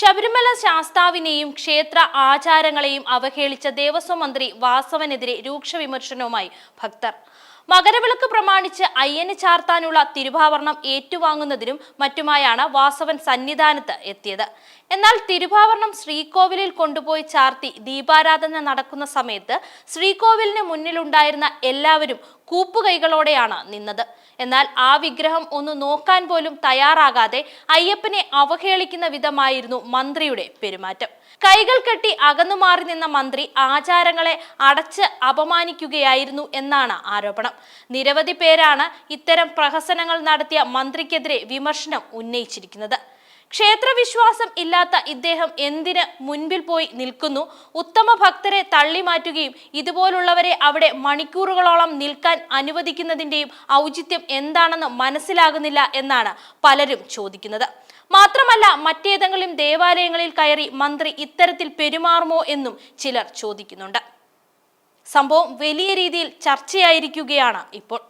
ശബരിമല ശാസ്താവിനെയും ക്ഷേത്ര ആചാരങ്ങളെയും അവഹേളിച്ച ദേവസ്വം മന്ത്രി വാസവനെതിരെ രൂക്ഷ വിമർശനവുമായി ഭക്തർ. മകരവിളക്ക് പ്രമാണിച്ച് അയ്യന് ചാർത്താനുള്ള തിരുഭാവരണം ഏറ്റുവാങ്ങുന്നതിനും മറ്റുമായാണ് വാസവൻ സന്നിധാനത്ത് എത്തിയത്. എന്നാൽ തിരുഭാവരണം ശ്രീകോവിലിൽ കൊണ്ടുപോയി ചാർത്തി ദീപാരാധന നടക്കുന്ന സമയത്ത് ശ്രീകോവിലിന് മുന്നിലുണ്ടായിരുന്ന എല്ലാവരും കൂപ്പുകൈകളോടെയാണ് നിന്നത്. എന്നാൽ ആ വിഗ്രഹം ഒന്ന് നോക്കാൻ പോലും തയ്യാറാകാതെ അയ്യപ്പനെ അവഹേളിക്കുന്ന വിധമായിരുന്നു മന്ത്രിയുടെ പെരുമാറ്റം. കൈകൾ കെട്ടി അകന്നു മാറി നിന്ന മന്ത്രി ആചാരങ്ങളെ അടച്ച് അപമാനിക്കുകയായിരുന്നു എന്നാണ് ആരോപണം. നിരവധി പേരാണ് ഇത്തരം പ്രഹസനങ്ങൾ നടത്തിയ മന്ത്രിക്കെതിരെ വിമർശനം ഉന്നയിച്ചിരിക്കുന്നത്. ക്ഷേത്രവിശ്വാസം ഇല്ലാത്ത ഇദ്ദേഹം എന്തിന് മുൻപിൽ പോയി നിൽക്കുന്നു? ഉത്തമ ഭക്തരെ തള്ളിമാറ്റുകയും ഇതുപോലുള്ളവരെ അവിടെ മണിക്കൂറുകളോളം നിൽക്കാൻ അനുവദിക്കുന്നതിന്റെയും ഔചിത്യം എന്താണെന്ന് മനസ്സിലാകുന്നില്ല എന്നാണ് പലരും ചോദിക്കുന്നത്. മാത്രമല്ല മറ്റേതെങ്കിലും ദേവാലയങ്ങളിൽ കയറി മന്ത്രി ഇത്തരത്തിൽ പെരുമാറുമോ എന്നും ചിലർ ചോദിക്കുന്നുണ്ട്. സംഭവം വലിയ രീതിയിൽ ചർച്ചയായിരിക്കുകയാണ് ഇപ്പോൾ.